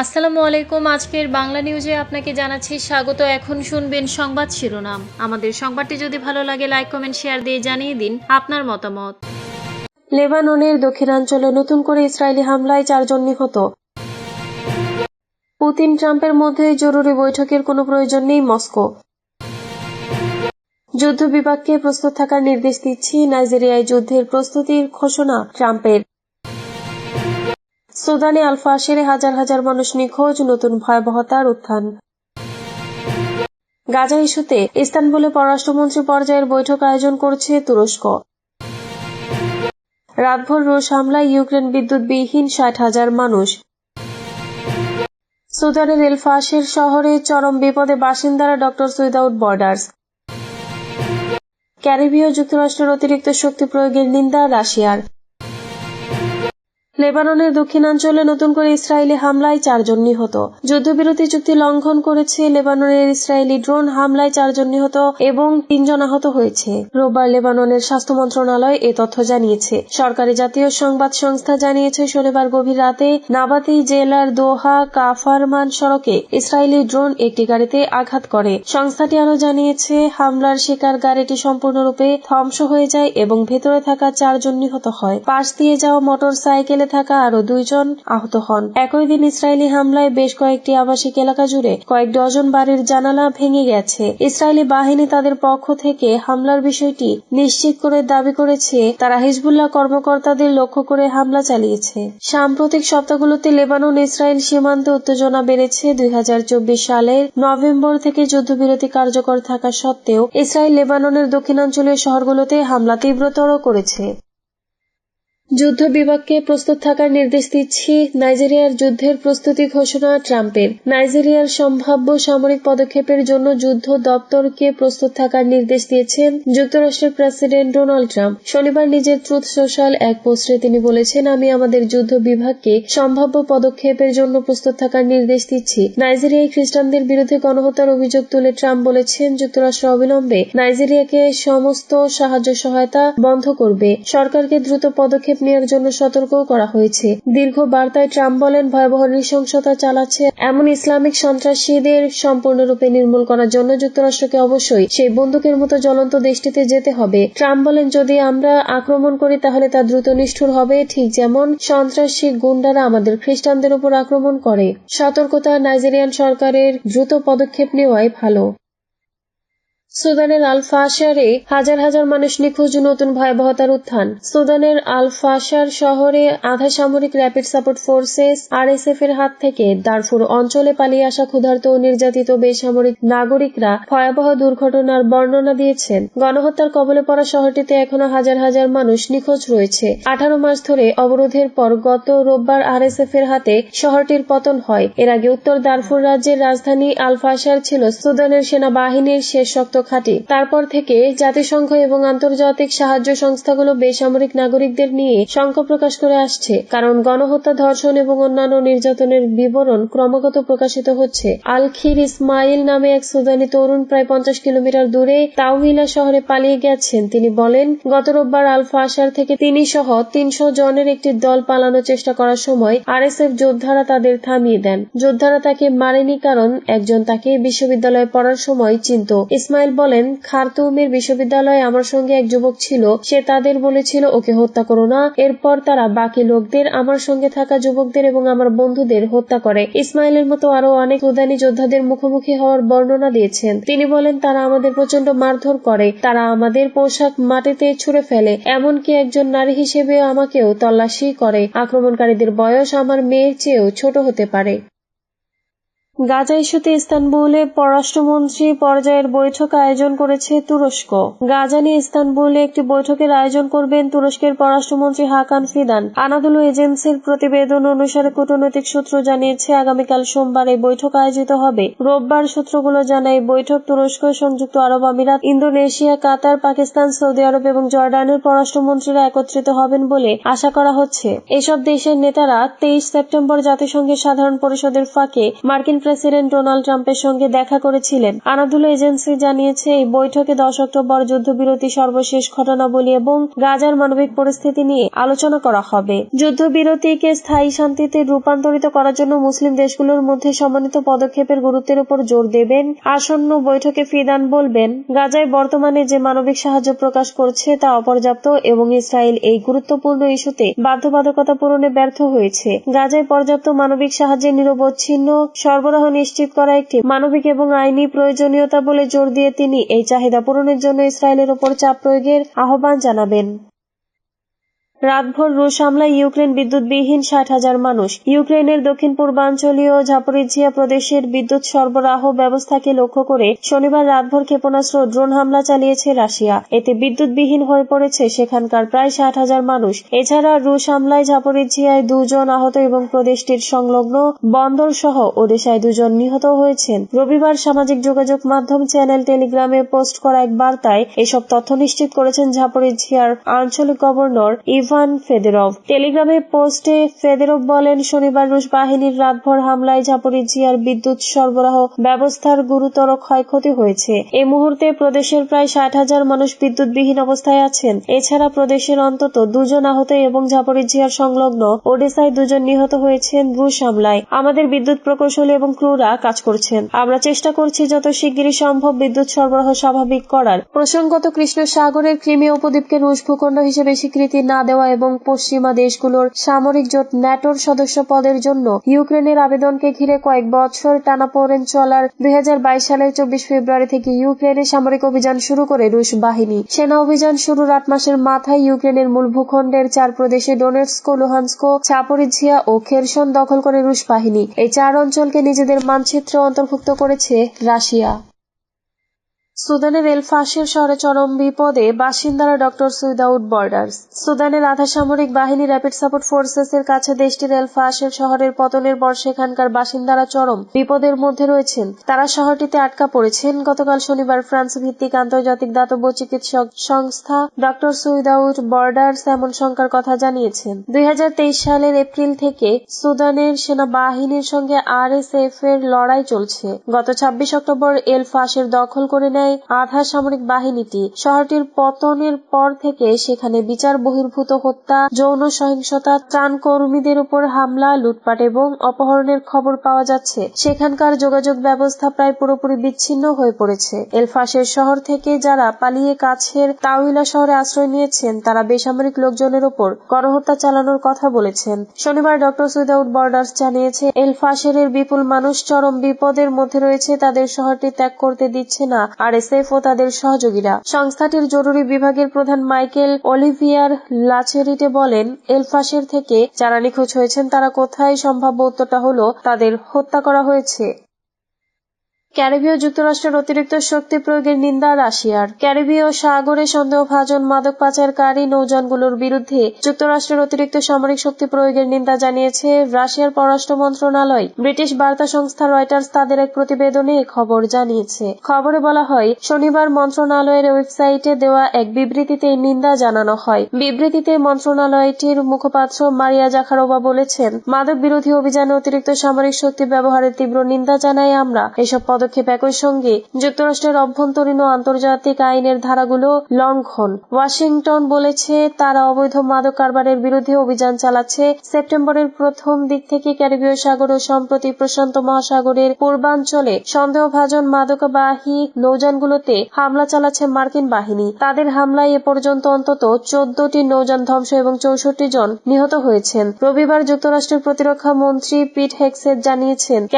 আসসালামু আলাইকুম। আজকের বাংলা নিউজে আপনাকে জানাচ্ছি স্বাগত। এখন শুনবেন সংবাদ শিরোনাম। আমাদের সংবাদটি যদি ভালো লাগে লাইক কমেন্ট শেয়ার দিয়ে জানিয়ে দিন আপনার মতামত। লেবাননের দক্ষিণাঞ্চলে নতুন করে ইসরায়েলি হামলায় চারজন নিহত। পুতিন ট্রাম্পের মধ্যে জরুরি বৈঠকের কোনো প্রয়োজন নেই মস্কো। যুদ্ধ বিভাগকে প্রস্তুত থাকার নির্দেশ দিচ্ছি নাইজেরিয়ায় যুদ্ধের প্রস্তুতির ঘোষণা ট্রাম্পের। সুদানে আলফা আশেরে হাজার হাজার মানুষ নিখোঁজ, নতুন ভয়াবহতার উত্থান। গাজা ইস্যুতে ইস্তানবুলে পররাষ্ট্রমন্ত্রী পর্যায়ের বৈঠক আয়োজন করছে তুরস্ক। রাতভর রুশ হামলায় ইউক্রেন বিদ্যুৎবিহীন ষাট হাজার মানুষ। সুদানের এল ফাশের শহরে চরম বিপদে বাসিন্দারা ডক্টরস সুইদাউট বর্ডার্স। ক্যারিবীয় যুক্তরাষ্ট্রের অতিরিক্ত শক্তি প্রয়োগের নিন্দা রাশিয়ার। লেবাননের দক্ষিণাঞ্চলে নতুন করে ইসরায়েলি হামলায় চারজন নিহত। যুদ্ধবিরতি চুক্তি লঙ্ঘন করেছে লেবাননের ইসরায়েলি ড্রোন, হামলায় চারজন নিহত এবং তিনজন আহত হয়েছে। রোববার লেবাননের স্বাস্থ্য মন্ত্রণালয় এ তথ্য জানিয়েছে। সরকারি জাতীয় সংবাদ সংস্থা জানিয়েছে, শনিবার গভীর রাতে নাবাতি জেলার দোহা কাফারমান সড়কে ইসরায়েলি ড্রোন একটি গাড়িতে আঘাত করে। সংস্থাটি আরও জানিয়েছে, হামলার শিকার গাড়িটি সম্পূর্ণরূপে ধ্বংস হয়ে যায় এবং ভেতরে থাকা চারজন নিহত হয়। পাশ দিয়ে যাওয়া মোটর সাইকেলে থাকা আরও দুইজন আহত হন। একই দিন ইসরায়েলি হামলায় বেশ কয়েকটি আবাসিক এলাকা জুড়ে কয়েক ডজন বাড়ির জানালা ভেঙে গেছে। ইসরায়েলি বাহিনী তাদের পক্ষ থেকে হামলার বিষয়টি নিশ্চিত করে দাবি করেছে, তারা হিজবুল্লাহ কর্মকর্তাদের লক্ষ্য করে হামলা চালিয়েছে। সাম্প্রতিক সপ্তাহগুলোতে লেবানন ইসরায়েল সীমান্তে উত্তেজনা বেড়েছে। দুই হাজার চব্বিশ সালের নভেম্বর থেকে যুদ্ধবিরতি কার্যকর থাকা সত্ত্বেও ইসরায়েল লেবাননের দক্ষিণাঞ্চলীয় শহরগুলোতে হামলা তীব্রতর করেছে। যুদ্ধ বিভাগকে প্রস্তুত থাকার নির্দেশ দিচ্ছি নাইজেরিয়ার যুদ্ধের প্রস্তুতি ঘোষণা ট্রাম্পের। নাইজেরিয়ার সম্ভাব্য সামরিক পদক্ষেপের জন্য যুদ্ধ দপ্তরকে প্রস্তুত থাকার নির্দেশ দিয়েছেন যুক্তরাষ্ট্রের প্রেসিডেন্ট ডোনাল্ড ট্রাম্প। শনিবার নিজের ট্রুথ সোশ্যাল এক পোস্টে তিনি বলেছেন, আমি আমাদের যুদ্ধ বিভাগকে সম্ভাব্য পদক্ষেপের জন্য প্রস্তুত থাকার নির্দেশ দিচ্ছি। নাইজেরিয়ায় খ্রিস্টানদের বিরুদ্ধে গণহত্যার অভিযোগ তুলে ট্রাম্প বলেছেন, যুক্তরাষ্ট্র অবিলম্বে নাইজেরিয়াকে সমস্ত সাহায্য সহায়তা বন্ধ করবে। সরকারকে দ্রুত পদক্ষেপ নেওয়ার জন্য সতর্ক করা হয়েছে। দীর্ঘ বার্তায় ট্রাম্প বলেন, ভয়াবহ নৃশংসতা চালাচ্ছে এমন ইসলামিক সন্ত্রাসীদের সম্পূর্ণরূপে নির্মূল করার জন্য যুক্তরাষ্ট্রকে অবশ্যই সেই বন্দুকের মতো জ্বলন্ত দেশটিতে যেতে হবে। ট্রাম্প বলেন, যদি আমরা আক্রমণ করি, তাহলে তা দ্রুত নিষ্ঠুর হবে। ঠিক যেমন সন্ত্রাসী গুন্ডারা আমাদের খ্রিস্টানদের উপর আক্রমণ করে। সতর্কতা নাইজেরিয়ান সরকারের দ্রুত পদক্ষেপ নেওয়াই ভালো। সুদানের আল ফাশারে হাজার হাজার মানুষ নিখোঁজ নতুন ভয়াবহতার উত্থান। সুদানের আল ফাশার শহরে আধা সামরিক র্যাপিড সাপোর্ট ফোর্সেস আরএসএফ এর হাত থেকে দারফুর অঞ্চলে পালিয়ে আসা ক্ষুধার্ত ও নির্যাতিত বেসামরিক নাগরিকরা ভয়াবহ দুর্ঘটনার বর্ণনা দিয়েছেন। গণহত্যার কবলে পড়া শহরটিতে এখনও হাজার হাজার মানুষ নিখোঁজ রয়েছে। আঠারো মাস ধরে অবরোধের পর গত রোববার আরএসএফ এর হাতে শহরটির পতন হয়। এর আগে উত্তর দারফুর রাজ্যের রাজধানী আল ফাশার ছিল সুদানের সেনাবাহিনীর শেষ শক্ত খাঁটি। তারপর থেকে জাতিসংঘ এবং আন্তর্জাতিক সাহায্য সংস্থাগুলো বেসামরিক নাগরিকদের নিয়ে শঙ্কা প্রকাশ করে আসছে। কারণ গণহত্যা, ধর্ষণ এবং অন্যান্য নির্যাতনের বিবরণ ক্রমাগত প্রকাশিত হচ্ছে। আল খির ইসমাইল নামে এক সুদানি তরুণ প্রায় পঞ্চাশ কিলোমিটার দূরে তাওহিলা শহরে পালিয়ে গেছেন। তিনি বলেন, গত রোববার আলফা আসার থেকে তিনি সহ তিনশো জনের একটি দল পালানোর চেষ্টা করার সময় আর আরএসএফ যোদ্ধারা তাদের থামিয়ে দেন। যোদ্ধারা তাকে মারেনি কারণ একজন তাকে বিশ্ববিদ্যালয়ে পড়ার সময় চিনত। ইসমাইল বলেন, খারতুমের বিশ্ববিদ্যালয়ে আমার সঙ্গে এক যুবক ছিল, সে তাদের বলেছিল, ওকে হত্যা করো না। এরপর তারা বাকি লোকদের, আমার সঙ্গে থাকা যুবকদের এবং আমার বন্ধুদের হত্যা করে। ইসমাইলের মতো আরও অনেক উদানি যোদ্ধাদের মুখোমুখি হওয়ার বর্ণনা দিয়েছেন। তিনি বলেন, তারা আমাদের প্রচণ্ড মারধর করে। তারা আমাদের পোশাক মাটিতে ছুঁড়ে ফেলে। এমনকি একজন নারী হিসেবে আমাকেও তল্লাশি করে। আক্রমণকারীদের বয়স আমার মেয়ের চেয়েও ছোট হতে পারে। গাজা ইস্যুতে ইস্তানবুলে পররাষ্ট্রমন্ত্রী পর্যায়ের বৈঠক আয়োজন করেছে তুরস্ক। গাজা নিয়ে ইস্তানবুলে একটি বৈঠকের আয়োজন করবেন তুরস্কের পররাষ্ট্রমন্ত্রী হাকান ফিদান। আনাদুলু এজেন্সির প্রতিবেদন অনুসারে কূটনৈতিক সূত্র জানিয়েছে, আগামীকাল সোমবার এই বৈঠক আয়োজিত হবে। রোববার সূত্রগুলো জানায় বৈঠক তুরস্ক, সংযুক্ত আরব আমিরাত, ইন্দোনেশিয়া, কাতার, পাকিস্তান, সৌদি আরব এবং জর্ডানের পররাষ্ট্রমন্ত্রীরা একত্রিত হবেন বলে আশা করা হচ্ছে। এসব দেশের নেতারা তেইশ সেপ্টেম্বর জাতিসংঘের সাধারণ পরিষদের ফাঁকে মার্কিন প্রেসিডেন্ট ডোনাল্ড ট্রাম্পের সঙ্গে দেখা করেছিলেন। আনাদুল এজেন্সি জানিয়েছে, এই বৈঠকে দশ অক্টোবর যুদ্ধবিরতি সর্বশেষ ঘটনাবলী এবং গাজার মানবিক পরিস্থিতি নিয়ে আলোচনা করা হবে। যুদ্ধবিরতিকে স্থায়ী শান্তিতে রূপান্তরিত করার জন্য মুসলিম দেশগুলোর মধ্যে সমন্বিত পদক্ষেপের গুরুত্বের উপর জোর দেবেন। আসন্ন বৈঠকে ফিদান বলবেন, গাজায় বর্তমানে যে মানবিক সাহায্য প্রকাশ করছে তা অপর্যাপ্ত এবং ইসরায়েল এই গুরুত্বপূর্ণ ইস্যুতে বাধ্যবাধকতা পূরণে ব্যর্থ হয়েছে। গাজায় পর্যাপ্ত মানবিক সাহায্যের নিরবচ্ছিন্ন সরবরাহ নিশ্চিত করা একটি মানবিক এবং আইনি প্রয়োজনীয়তা বলে জোর দিয়ে তিনি এই চাহিদা পূরণের জন্য ইসরায়েলের ওপর চাপ প্রয়োগের আহ্বান জানাবেন। রাতভর রুশ হামলায় ইউক্রেন বিদ্যুৎবিহীন ষাট হাজার মানুষ। ইউক্রেনের দক্ষিণ পূর্বাঞ্চলীয় ঝাপরিঝিয়া প্রদেশের বিদ্যুৎ সরবরাহ ব্যবস্থাকে লক্ষ্য করে শনিবার রাতভর ক্ষেপণাস্ত্র ড্রোন হামলা চালিয়েছে রাশিয়া। এতে বিদ্যুৎবিহীন হয়ে পড়েছে সেখানকার প্রায় ষাট হাজার মানুষ। এছাড়া রুশ হামলায় ঝাপরিঝিয়ায় দুজন আহত এবং প্রদেশটির সংলগ্ন বন্দর সহ ওদেশায় দুজন নিহত হয়েছেন। রবিবার সামাজিক যোগাযোগ মাধ্যম চ্যানেল টেলিগ্রামে পোস্ট করা এক বার্তায় এসব তথ্য নিশ্চিত করেছেন ঝাপরিঝিয়ার আঞ্চলিক গভর্নর ইভান ফেদেরভ। টেলিগ্রামে পোস্টে ফেদেরভ বলেন, শনিবার রুশ বাহিনীর রাতভর হামলায় ঝাপরিঝিয়ার বিদ্যুৎ সরবরাহ ব্যবস্থার গুরুতর ক্ষয়ক্ষতি হয়েছে। এই মুহূর্তে প্রদেশের প্রায় ষাট হাজার মানুষ বিদ্যুৎবিহীন অবস্থায় আছেন। এছাড়া প্রদেশের অন্তত দুজন আহত এবং ঝাপরিঝিয়ার সংলগ্ন ওডেসায় দুজন নিহত হয়েছেন রুশ হামলায়। আমাদের বিদ্যুৎ প্রকৌশলী এবং ক্রুরা কাজ করছেন। আমরা চেষ্টা করছি যত শিগগিরই সম্ভব বিদ্যুৎ সরবরাহ স্বাভাবিক করার। প্রসঙ্গত কৃষ্ণ সাগরের ক্রিমিয়া উপদ্বীপকে রুশ ভূখণ্ড হিসেবে স্বীকৃতি না দেওয়া এবং পশ্চিমা দেশগুলোর সামরিক জোট ন্যাটোর সদস্য পদের জন্য ইউক্রেনের আবেদনকে ঘিরে কয়েক বছর টানাপোড়েন চলার দুই সালের চব্বিশ ফেব্রুয়ারি থেকে ইউক্রেনে সামরিক অভিযান শুরু করে রুশ বাহিনী। সেনা অভিযান শুরুর আট মাসের মাথায় ইউক্রেনের মূল ভূখণ্ডের চার প্রদেশে ডোনেটস্কো, লুহান্সকো, চাপরিঝিয়া ও খেরসন দখল করে রুশ বাহিনী। এই চার অঞ্চলকে নিজেদের মানচিত্রে অন্তর্ভুক্ত করেছে রাশিয়া। সুদানের এল ফাশের শহরে চরম বিপদে বাসিন্দারা ডক্টর উইদাউট বর্ডার্স। সুদানের আধা সামরিক বাহিনী র্যাপিড সাপোর্ট ফোর্সেস এর কাছে দেশটির এল ফাশের শহরের পতনের পর সেখানকার বাসিন্দারা চরম বিপদের মধ্যে রয়েছেন। তারা শহরটিতে আটকা পড়েছেন। গতকাল শনিবার ফ্রান্স ভিত্তিক আন্তর্জাতিক দাতব্য চিকিৎসক সংস্থা ডক্টর উইদাউট বর্ডার্স এমন শঙ্কার কথা জানিয়েছেন। দুই হাজার তেইশ সালের এপ্রিল থেকে সুদানের সেনাবাহিনীর সঙ্গে আরএসএফ এর লড়াই চলছে। গত ছাব্বিশ অক্টোবর এল ফাশের দখল করে নেয় আধা সামরিক বাহিনীটি শহরটির পতনের পর থেকে সেখানে বিচার বহির্ভূত হত্যা, যৌন সহিংসতা ত্রাণ কর্মীদের উপর হামলা, লুটপাট এবং অপহরণের খবর পাওয়া যাচ্ছে। সেখানকার যোগাযোগ ব্যবস্থা প্রায় পুরোপুরি বিচ্ছিন্ন হয়ে পড়েছে। এলফাসের শহর থেকে যারা পালিয়ে কাছের তাউইলা শহরে আশ্রয় নিয়েছেন, তারা বেসামরিক লোকজনের ওপর গণহত্যা চালানোর কথা বলেছেন। শনিবার ডক্টর উইদাউট বর্ডার্স জানিয়েছে এলফাসের বিপুল মানুষ চরম বিপদের মধ্যে রয়েছে, তাদের শহরটি ত্যাগ করতে দিচ্ছে না। আর আরএসএফ ও তাদের সহযোগীরা। সংস্থাটির জরুরি বিভাগের প্রধান মাইকেল অলিভিয়ার লাচেরিটে বলেন এলফাসের থেকে যারা নিখোঁজ হয়েছেন, তারা কোথায় সম্ভাব্য উত্তরটা হলো, তাদের হত্যা করা হয়েছে। ক্যারিবীয় যুক্তরাষ্ট্রের অতিরিক্ত শক্তি প্রয়োগের নিন্দা রাশিয়ার। ক্যারিবীয় সাগরে সন্দেহভাজন মাদক পাচারকারী নৌযানগুলোর বিরুদ্ধে যুক্তরাষ্ট্রের অতিরিক্ত সামরিক শক্তি প্রয়োগের নিন্দা জানিয়েছে রাশিয়ার পররাষ্ট্র মন্ত্রণালয়। ব্রিটিশ বার্তা সংস্থা রয়টার্স তাদের এক প্রতিবেদনে খবর জানিয়েছে। খবরে বলা হয়, শনিবার মন্ত্রণালয়ের ওয়েবসাইটে দেওয়া এক বিবৃতিতে নিন্দা জানানো হয়। বিবৃতিতে মন্ত্রণালয়টির মুখপাত্র মারিয়া জাখারোবা বলেছেন, মাদক বিরোধী অভিযানে অতিরিক্ত সামরিক শক্তি ব্যবহারের তীব্র নিন্দা জানাই আমরা। এসব পদক্ষেপ একই সঙ্গে যুক্তরাষ্ট্রের অভ্যন্তরীণ ও আন্তর্জাতিক আইনের ধারাগুলো লঙ্ঘন। ওয়াশিংটন বলেছে, তারা অবৈধ মাদক কারবারের বিরুদ্ধে অভিযান চালাচ্ছে। সেপ্টেম্বরের প্রথম দিক থেকে ক্যারিবীয় সাগর ও সম্প্রতি প্রশান্ত মহাসাগরের পূর্বাঞ্চলে সন্দেহভাজন মাদকবাহী নৌযানগুলোতে হামলা চালাচ্ছে মার্কিন বাহিনী। তাদের হামলায় এ পর্যন্ত অন্তত চোদ্দটি নৌযান ধ্বংস এবং চৌষট্টি জন নিহত হয়েছেন। রবিবার যুক্তরাষ্ট্রের প্রতিরক্ষা মন্ত্রী পিট হেক্সেট জানিয়েছেন